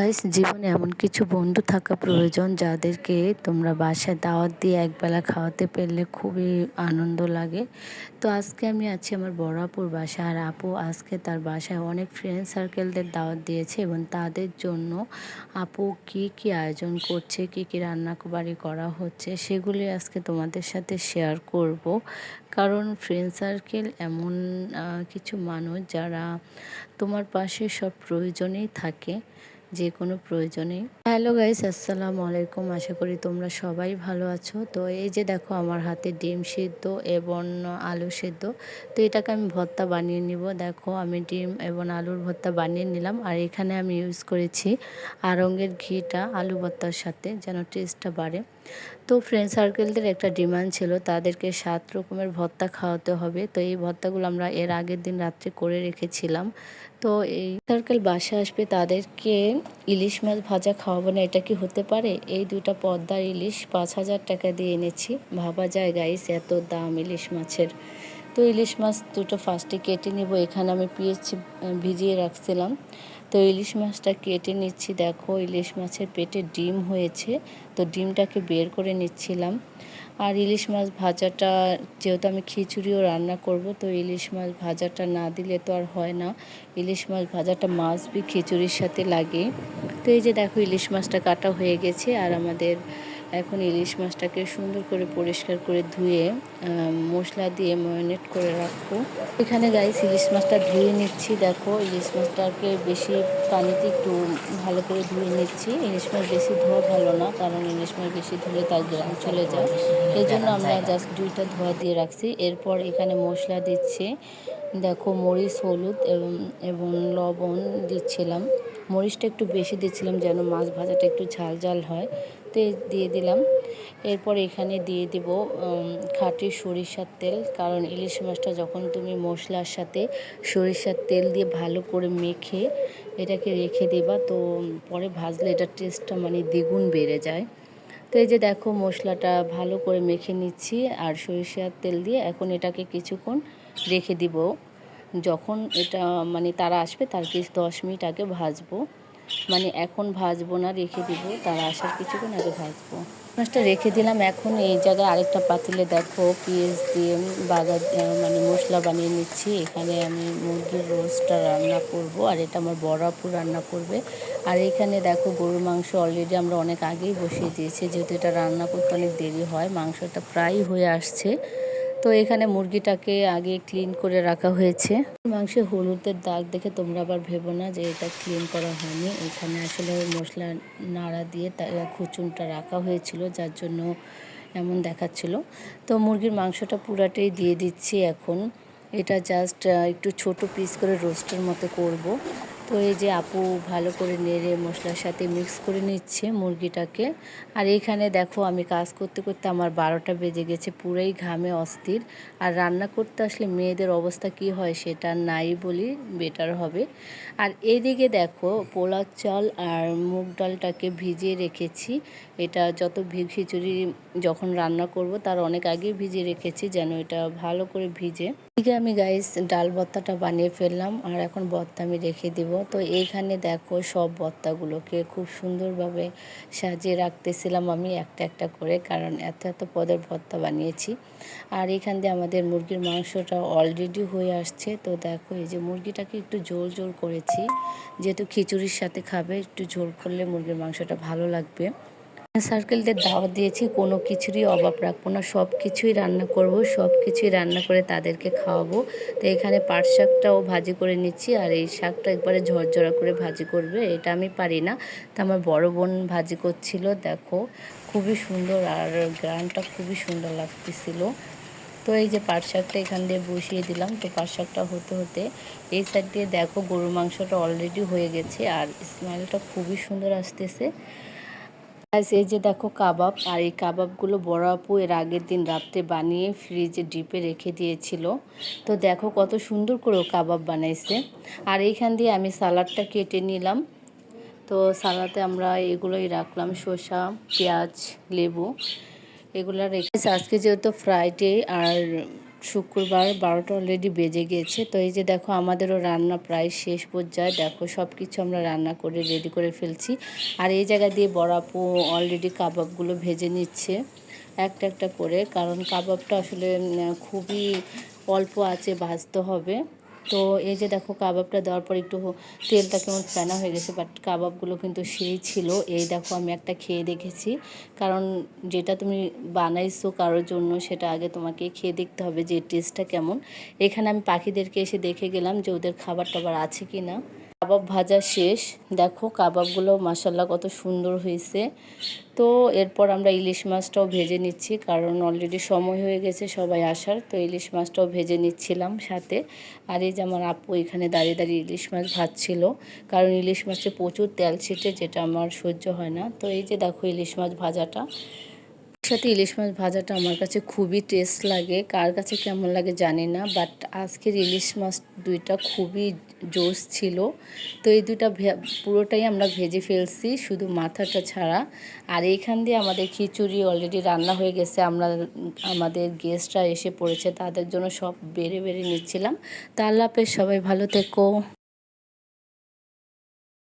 Guys জীবনে এমন কিছু বন্ধু থাকা প্রয়োজন যাদেরকে তোমরা বাসায় দাওয়াত দিয়ে একবেলা খাওয়াতে পারলে খুবই আনন্দ লাগে। তো আজকে আমি আছি আমার বড় আপুর বাসায় আর আপু আজকে তার বাসায় অনেক ফ্রেন্ড সার্কেলদের দাওয়াত দিয়েছে এবং তাদের জন্য আপু কি কি আয়োজন করছে, কি কি রান্নাবাড়ি করা হচ্ছে সেগুলি আজকে তোমাদের সাথে শেয়ার করব। কারণ ফ্রেন্ড সার্কেল এমন কিছু মানুষ যারা তোমার পাশে সব প্রয়োজনেই থাকে। যে কোনো প্রয়োজনে। হ্যালো গাইস, আসসালামু আলাইকুম। আশা করি তোমরা সবাই ভালো আছো। তো এই যে দেখো, আমার হাতে ডিম সিদ্ধ এবং আলু সিদ্ধ। তো এটাকে আমি ভর্তা বানিয়ে নিব। দেখো, আমি ডিম এবং আলুর ভর্তা বানিয়ে নিলাম। আর এখানে আমি ইউজ করেছি আরঙ্গের ঘিটা আলু ভর্তার সাথে, যেন টেস্টটা বাড়ে। তো ফ্রেন্ড সার্কেলদের একটা ডিমান্ড ছিল, তাদেরকে সাত রকমের ভর্তা খাওয়াতে হবে। তো এই ভর্তাগুলো আমরা এর আগের দিন রাত্রে করে রেখেছিলাম। তো এই সার্কেল বাসা আসবে তাদেরকে ইলিশ মাছ ভাজা খাওয়াবো না, এটা কি হতে পারে? এই দুইটা পদ্মার ইলিশ পাঁচ হাজার টাকা দিয়ে এনেছি। ভাবা যায় গাইস এত দাম ইলিশ মাছের। তো ইলিশ মাছ দুটো ফার্স্টে কেটে নেব, এখানে আমি পিএস ভিজিয়ে রাখছিলাম। তো ইলিশ মাছটা কেটে নিচ্ছি, দেখো ইলিশ মাছের পেটে ডিম হয়েছে। তো ডিমটাকে বের করে নিচ্ছিলাম। আর ইলিশ মাছ ভাজাটা, যেহেতু আমি খিচুড়িও রান্না করব, তো ইলিশ মাছ ভাজাটা না দিলে তো আর হয় না। ইলিশ মাছ ভাজাটা মাছ বি খিচুড়ির সাথে লাগে। তো এই যে দেখো, ইলিশ মাছটা কাটা হয়ে গেছে, আর আমাদের এখন ইলিশ মাছটাকে সুন্দর করে পরিষ্কার করে ধুয়ে মশলা দিয়ে ময়নেট করে রাখব। এখানে গাইস ইলিশ মাছটা ধুয়ে নিচ্ছি, দেখো। ইলিশ মাছটাকে বেশি পানিতে একটু ভালো করে ধুয়ে নিচ্ছি। ইলিশ মাছ বেশি ধোয়া ভালো না, কারণ ইলিশ মাছ বেশি ধুলে তার গ্রাম চলে যায়। এই জন্য আমরা জাস্ট দুইটা ধোয়া দিয়ে রাখছি। এরপর এখানে মশলা দিচ্ছি। দেখো, মরিচ, হলুদ এবং এবং লবণ দিচ্ছিলাম। মরিচটা একটু বেশি দিচ্ছিলাম যেন মাছ ভাজাটা একটু ঝাল ঝাল হয়। তো দিয়ে দিলাম। এরপর এখানে দিয়ে দিব খাঁটি সরিষার তেল। কারণ ইলিশ মাছটা যখন তুমি মশলার সাথে সরিষার তেল দিয়ে ভালো করে মেখে এটাকে রেখে দেবা, তো পরে ভাজলে এটার টেস্টটা মানে দ্বিগুণ বেড়ে যায়। তো এই যে দেখো মশলাটা ভালো করে মেখে নিচ্ছি, আর সরিষার তেল দিয়ে এখন এটাকে কিছুক্ষণ রেখে দিব। যখন এটা মানে তারা আসবে, তার কিছু দশ মিনিট আগে ভাজবো। মানে এখন ভাজবো না, রেখে দিব। তারা আসার কিছুক্ষণ আগে ভাজবো। মাছটা রেখে দিলাম। এখন এই জায়গায় আরেকটা পাতিলে দেখো, পেঁয়াজ দিয়ে বাগার মানে মশলা বানিয়ে নিচ্ছি। এখানে আমি মুরগির রোস্টটা রান্না করব, আর এটা আমার বড়াপুর রান্না করবে। আর এখানে দেখো, গরুর মাংস অলরেডি আমরা অনেক আগেই বসিয়ে দিয়েছি। যেহেতু এটা রান্না করতে অনেক দেরি হয়, মাংসটা প্রায় হয়ে আসছে। তো এখানে মুরগিটাকে আগে ক্লিন করে রাখা হয়েছে। মাংসে হলুদের দাগ দেখে তোমরা আবার ভেবো না যে এটা ক্লিন করা হয়নি। এখানে আসলে মশলা নাড়া দিয়ে খুচুনটা রাখা হয়েছিল, যার জন্য এমন দেখাচ্ছিল। তো মুরগির মাংসটা পুরাটাই দিয়ে দিচ্ছি এখন। এটা জাস্ট একটু ছোট পিস করে রোস্টের মতো করব। তো এই যে আপু ভালো করে নেড়ে মশলার সাথে মিক্স করে নিচ্ছে মুরগিটাকে। আর এইখানে দেখো আমি কাজ করতে করতে আমার বারোটা বেজে গেছে, পুরোই ঘামে অস্থির। আর রান্না করতে আসলে মেয়েদের অবস্থা কি হয় সেটা নাই বলি বেটার হবে। আর এদিকে দেখো পোলার চাল আর মুগ ডালটাকে ভিজিয়ে রেখেছি। এটা যত খিচুড়ি যখন রান্না করব তার অনেক আগেই ভিজিয়ে রেখেছি যেন এটা ভালো করে ভিজে। এদিকে আমি গাইস ডাল ভর্তাটা বানিয়ে ফেললাম, আর এখন ভর্তা আমি রেখে দিব। তো এইখানে দেখো সব ভর্তাগুলোকে খুব সুন্দরভাবে সাজিয়ে রাখতেছিলাম আমি একটা একটা করে, কারণ এত এত পদের ভর্তা বানিয়েছি। আর এখান দিয়ে আমাদের মুরগির মাংসটা অলরেডি হয়ে আসছে। তো দেখো এই যে মুরগিটাকে একটু ঝোল ঝোল করেছি, যেহেতু খিচুড়ির সাথে খাবে, একটু ঝোল করলে মুরগির মাংসটা ভালো লাগবে। সার্কেলদের দাওয়াত দিয়েছি, কোনো কিছুরই অভাব রাখব না, সব কিছুই রান্না করব, সব কিছুই রান্না করে তাদেরকে খাওয়াবো। তো এখানে পাট শাকটাও ভাজি করে নিচ্ছি, আর এই শাকটা একবারে ঝরঝরা করে ভাজি করবে, এটা আমি পারি না। তো আমার বড় বোন ভাজি করছিল, দেখো, খুবই সুন্দর, আর গ্রানটা খুবই সুন্দর লাগতেছিল। তো এই যে পাট শাকটা এখান দিয়ে বসিয়ে দিলাম, তো পাট শাকটা হতে হতে এই সাইড দিয়ে দেখো গরুর মাংসটা অলরেডি হয়ে গেছে, আর স্মেলটা খুবই সুন্দর আসতেছে। এই যে দেখো কাবাব, আর এই কাবাবগুলো বড় আপু এর আগের দিন রাত্রে বানিয়ে ফ্রিজে ডিপে রেখে দিয়েছিল। তো দেখো কত সুন্দর করে কাবাব বানাইছে। আর এইখান দিয়ে আমি সালাডটা কেটে নিলাম। তো সালাতে আমরা এগুলোই রাখলাম, শসা, পেঁয়াজ, লেবু, এগুলো রেখেছি আজকে যেহেতু ফ্রাইডে আর শুক্রবার বারোটা অলরেডি বেজে গিয়েছে তো এই যে দেখো, আমাদেরও রান্না প্রায় শেষ পর্যায়ে। দেখো সব কিছু আমরা রান্না করে রেডি করে ফেলছি। আর এই জায়গা দিয়ে বড়াপু অলরেডি কাবাবগুলো ভেজে নিচ্ছে। একটা একটা করে, কারণ কাবাবটা আসলে খুবই অল্প আছে, ভাজতে হবে। তো এই যে দেখো কাবাবটা দেওয়ার পর একটু তেলটা কেমন ফেনা হয়ে গেছে বাট কাবাবগুলো কিন্তু সেই ছিল। এই দেখো আমি একটা খেয়ে দেখেছি। কারণ যেটা তুমি বানাইছো কারোর জন্য সেটা আগে তোমাকে খেয়ে দেখতে হবে যে টেস্টটা কেমন। এখানে আমি পাখিদেরকে এসে দেখে গেলাম যে ওদের খাবার টাবার আছে কি না কাবাব ভাজা শেষ। দেখো কাবাবগুলো মাসাল্লাহ কত সুন্দর হয়েছে। তো এরপর আমরা ইলিশ মাছটাও ভেজে নিচ্ছি, কারণ অলরেডি সময় হয়ে গেছে সবাই আসার, তো ইলিশ মাছটাও ভেজে নিচ্ছিলাম সাথে। আর এই যে আমার আপু এখানে দাঁড়িয়ে দাঁড়িয়ে ইলিশ মাছ ভাজছিল, কারণ ইলিশ মাছে প্রচুর তেল ছিটে, যেটা আমার সহ্য হয় না। তো এই যে দেখো ইলিশ মাছ ভাজাটা। সাথে ইলিশ মাছ ভাজাটা আমার কাছে খুবই টেস্ট লাগে। কার কাছে কেমন লাগে জানি না বাট আজকের ইলিশ মাছ দুইটা খুবই জোস ছিল। তো এই দুইটা পুরোটাই আমরা ভেজে ফেলছি শুধু মাথাটা ছাড়া। আর এইখান দিয়ে আমাদের খিচুড়ি অলরেডি রান্না হয়ে গেছে। আমরা, আমাদের গেস্টরা এসে পড়েছে, তাদের জন্য সব বেড়ে বেড়ে নিচ্ছিলাম। তা আল্লাহ সবাই ভালো থেকো।